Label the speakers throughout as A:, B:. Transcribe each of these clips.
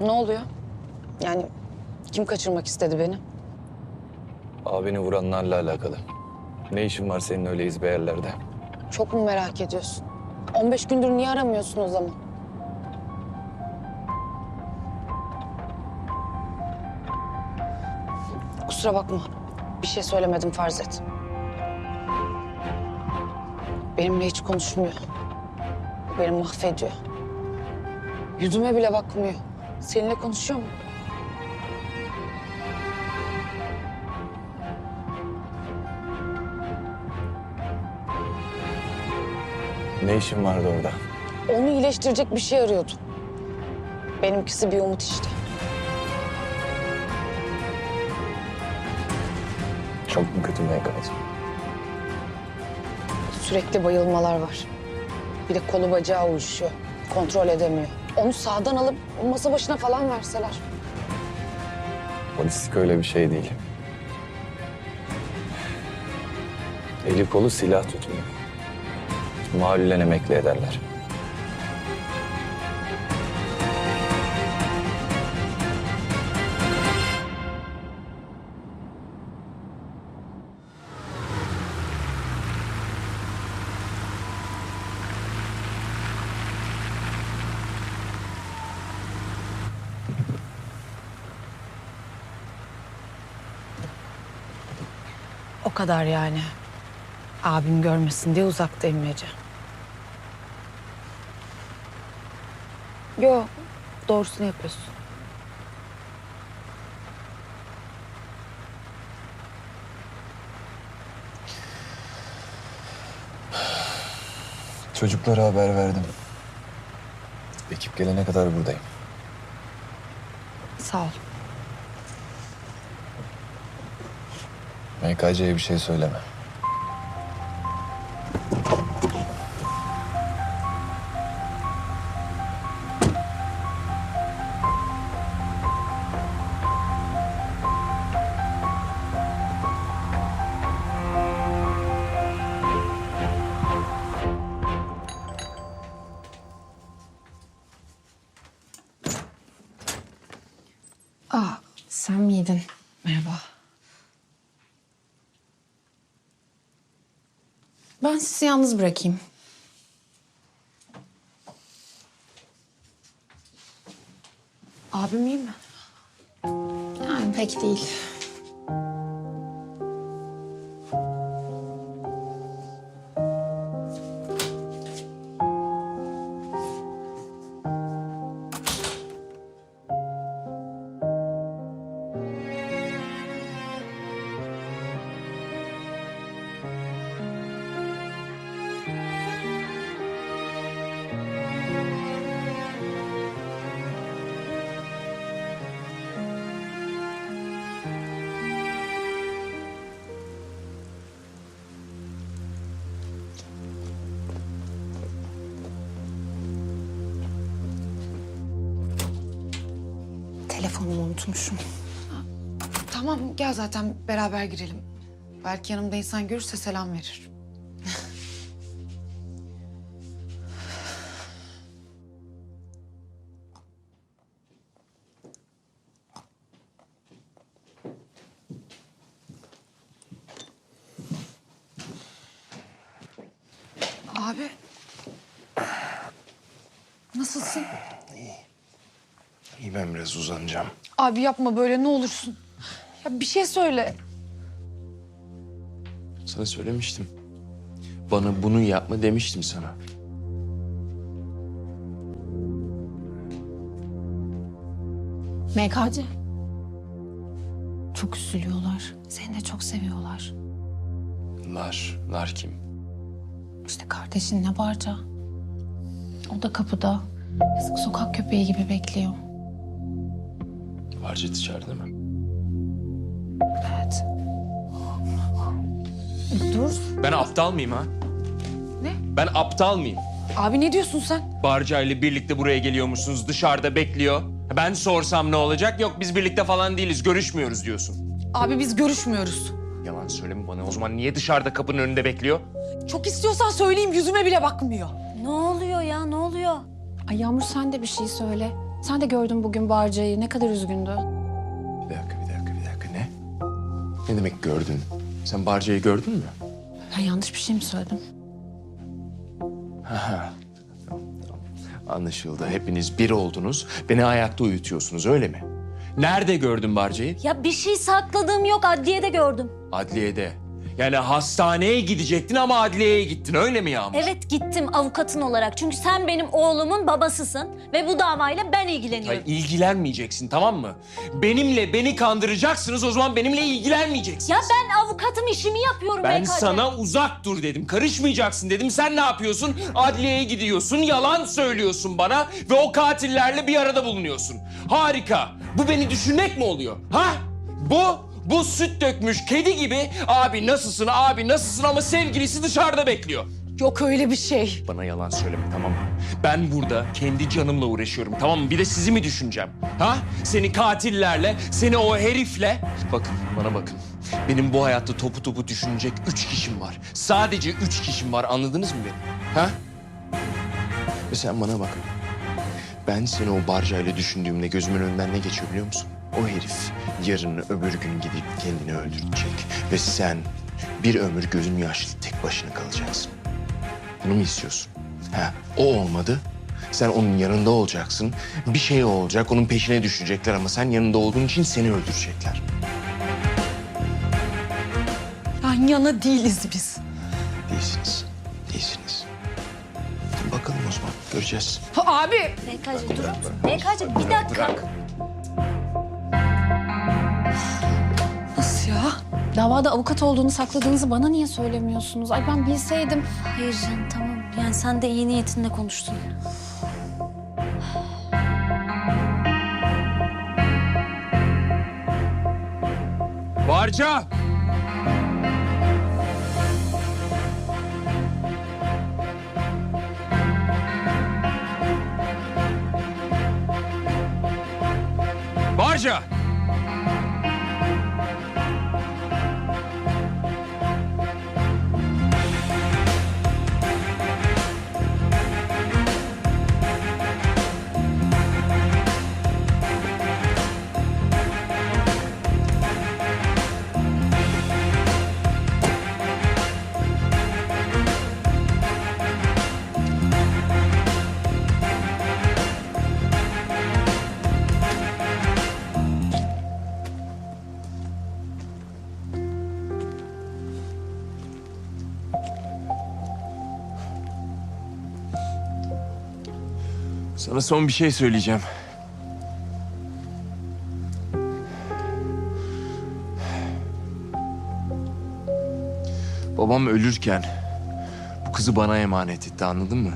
A: Ne oluyor? Yani kim kaçırmak istedi beni?
B: Abini vuranlarla alakalı. Ne işin var senin öyle izbe yerlerde?
A: Çok mu merak ediyorsun? 15 gündür niye aramıyorsun o zaman? Kusura bakma. Bir şey söylemedim farz et. Benimle hiç konuşmuyor. Beni mahvediyor. Yüzüme bile bakmıyor. Seninle konuşuyor mu?
B: Ne işin vardı orada?
A: Onu iyileştirecek bir şey arıyordum. Benimkisi bir umut işte.
B: Çok mu kötü MKC?
A: Sürekli bayılmalar var. Bir de kolu bacağı uyuşuyor. Kontrol edemiyor. Onu sağdan alıp masa başına falan verseler.
B: Polislik öyle bir şey değil. Eli kolu silah tutmuyor. Mahallen emekli ederler.
A: O kadar yani. Abim görmesin diye uzaktayım Ece. Yo, doğrusunu yapıyorsun.
B: Çocuklara haber verdim. Ekip gelene kadar buradayım.
A: Sağ ol.
B: MKC'ye bir şey söyleme.
A: Aa, sen miydin? Merhaba. Ben sizi yalnız bırakayım. Abim iyi mi?
C: Yani pek değil. Telefonumu unutmuşum.
A: Tamam gel zaten beraber girelim. Belki yanımda insan görürse selam verir. Abi. Nasılsın?
D: İyi ben biraz uzanacağım.
A: Abi yapma böyle ne olursun. Ya bir şey söyle.
D: Sana söylemiştim. Bana bunu yapma demiştim sana.
C: MKC. Çok üzülüyorlar. Seni de çok seviyorlar.
D: Lar, Lar kim?
C: İşte kardeşin ne barca. O da kapıda. Yazık sokak köpeği gibi bekliyor.
D: Harcet içeride mi?
C: Evet. Dur.
D: Ben aptal mıyım ha?
A: Ne?
D: Ben aptal mıyım?
A: Abi ne diyorsun sen?
D: Barca ile birlikte buraya geliyormuşsunuz, dışarıda bekliyor. Ben sorsam ne olacak? Yok biz birlikte falan değiliz, görüşmüyoruz diyorsun.
A: Abi biz görüşmüyoruz.
D: Yalan söyleme bana. O zaman niye dışarıda kapının önünde bekliyor?
A: Çok istiyorsan söyleyeyim yüzüme bile bakmıyor.
E: Ne oluyor ya ne oluyor?
C: Ay Yağmur sen de bir şey söyle. Sen de gördün bugün Barca'yı. Ne kadar üzgündü.
D: Bir dakika, bir dakika, bir dakika. Ne? Ne demek gördün? Sen Barca'yı gördün mü?
C: Ben yanlış bir şey mi söyledim?
D: Anlaşıldı. Hepiniz bir oldunuz. Beni ayakta uyutuyorsunuz öyle mi? Nerede gördün Barca'yı?
E: Ya bir şey sakladığım yok adliyede gördüm.
D: Adliyede. Yani hastaneye gidecektin ama adliyeye gittin öyle mi Yağmur?
E: Evet gittim avukatın olarak. Çünkü sen benim oğlumun babasısın ve bu davayla ben ilgileniyorum.
D: Hayır, ilgilenmeyeceksin tamam mı? Benimle beni kandıracaksınız o zaman benimle ilgilenmeyeceksin.
E: Ya ben avukatım işimi yapıyorum
D: Ben
E: BKC.
D: sana uzak dur dedim. Karışmayacaksın dedim. Sen ne yapıyorsun? Adliyeye gidiyorsun, yalan söylüyorsun bana ve o katillerle bir arada bulunuyorsun. Harika. Bu beni düşünmek mi oluyor? Ha? Bu bu süt dökmüş kedi gibi abi nasılsın abi nasılsın ama sevgilisi dışarıda bekliyor.
A: Yok öyle bir şey.
D: Bana yalan söyleme tamam mı? Ben burada kendi canımla uğraşıyorum tamam mı? Bir de sizi mi düşüneceğim? Ha? Seni katillerle, seni o herifle... Bakın bana bakın. Benim bu hayatta topu topu düşünecek üç kişim var. Sadece üç kişim var anladınız mı beni? Ha? Ve sen bana bak. Ben seni o barcayla düşündüğümde gözümün önünden ne geçiyor biliyor musun? O herif yarın öbür gün gidip kendini öldürecek. Ve sen bir ömür gözün yaşlı tek başına kalacaksın. Bunu mu istiyorsun? Ha, o olmadı. Sen onun yanında olacaksın. Bir şey olacak, onun peşine düşecekler ama sen yanında olduğun için seni öldürecekler.
A: Yan yana değiliz biz.
D: Değilsiniz. Değilsiniz. Bakalım o zaman. Göreceğiz.
A: Abi.
E: BKC durur musun? BKC bir dakika.
C: Davada avukat olduğunu sakladığınızı bana niye söylemiyorsunuz? Ay ben bilseydim.
E: Hayır canım tamam. Yani sen de iyi niyetinle konuştun.
D: Barca! Barca! Sana son bir şey söyleyeceğim. Babam ölürken bu kızı bana emanet etti anladın mı?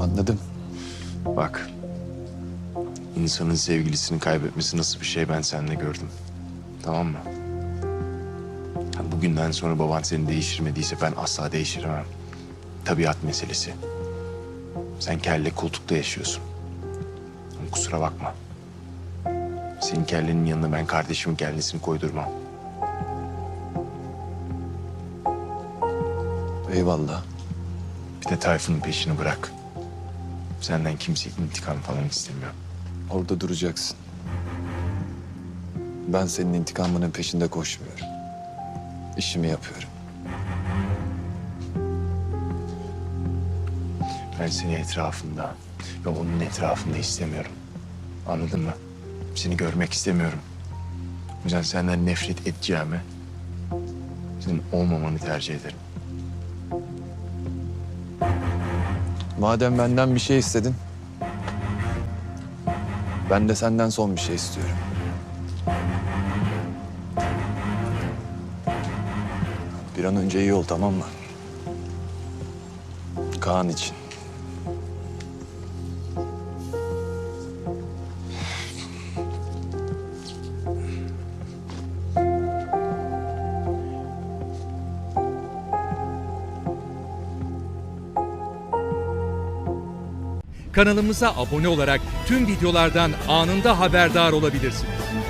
B: Anladım.
D: Bak. insanın sevgilisini kaybetmesi nasıl bir şey ben seninle gördüm. Tamam mı? Bugünden sonra baban seni değiştirmediyse ben asla değiştiremem. Tabiat meselesi. Sen kelle koltukta yaşıyorsun. Ama kusura bakma. Senin kellenin yanına ben kardeşimin kellesini koydurmam.
B: Eyvallah.
D: Bir de Tayfun'un peşini bırak. Senden kimse intikam falan istemiyor.
B: Orada duracaksın. Ben senin intikamının peşinde koşmuyorum. İşimi yapıyorum.
D: Ben seni etrafında ve onun etrafında istemiyorum. Anladın mı? Seni görmek istemiyorum. O yüzden senden nefret edeceğime senin olmamanı tercih ederim.
B: Madem benden bir şey istedin, ben de senden son bir şey istiyorum. Bir an önce iyi ol tamam mı? Kaan için.
F: Kanalımıza abone olarak tüm videolardan anında haberdar olabilirsiniz.